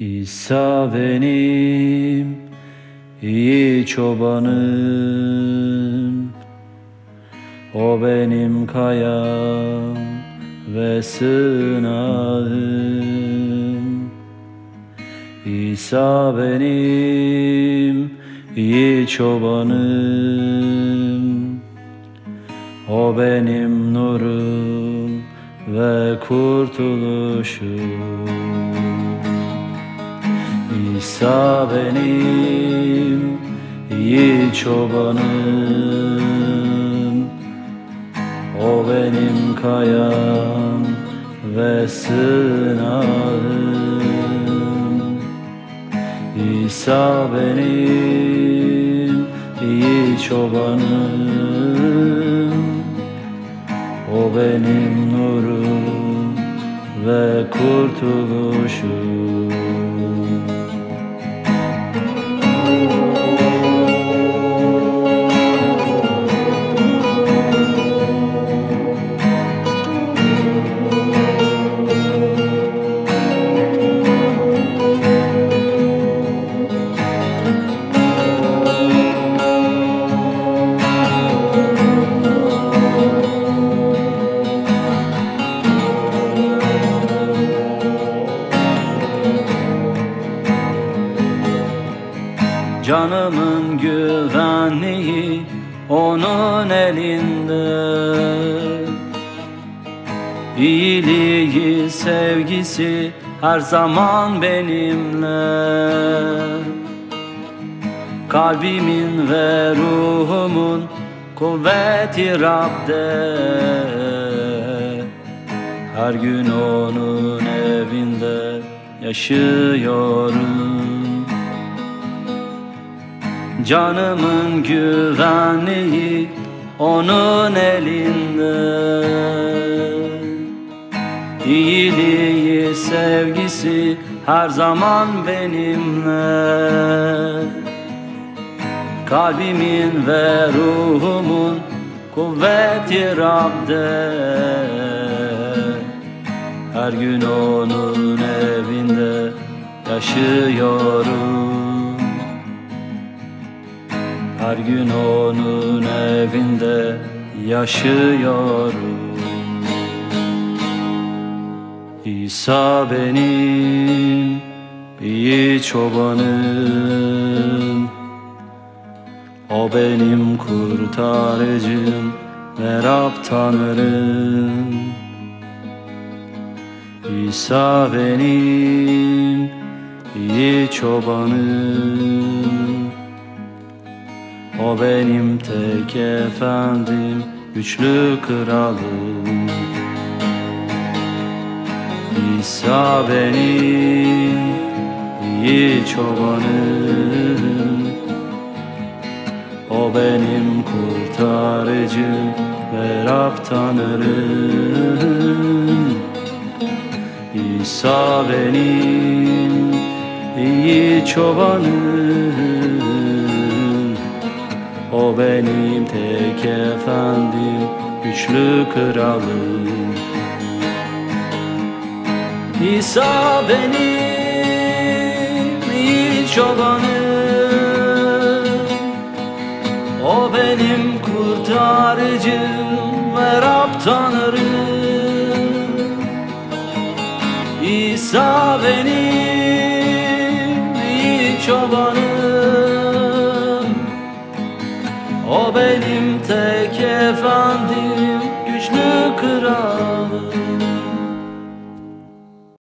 İsa benim iyi çobanım. O benim kayam ve sığınağım İsa benim iyi çobanım. O benim nurum ve kurtuluşum İsa benim iyi çobanım. O benim kayam ve sığınağım İsa benim iyi çobanım. O benim nurum ve kurtuluşum Canımın güvenliği onun elinde. İyiliği, sevgisi her zaman benimle. Kalbimin ve ruhumun kuvveti Rab'de. Her gün onun evinde yaşıyorum Canımın güvenliği onun elinde. İyiliği, sevgisi her zaman benimle. Kalbimin ve ruhumun kuvveti Rab'de. Her gün onun evinde yaşıyorum her gün onun evinde yaşıyorum. İsa benim iyi çobanım. O benim kurtarıcım ve Rab Tanrım. İsa benim iyi çobanım o benim tek efendim, güçlü kralım. İsa benim iyi çobanım. O benim kurtarıcım ve Rab Tanrım İsa benim iyi çobanım o benim tek efendim, güçlü kralım. İsa benim iyi çobanım O benim kurtarıcım ve Rab Tanrım İsa benim iyi çobanım benim tek efendim, güçlü kralım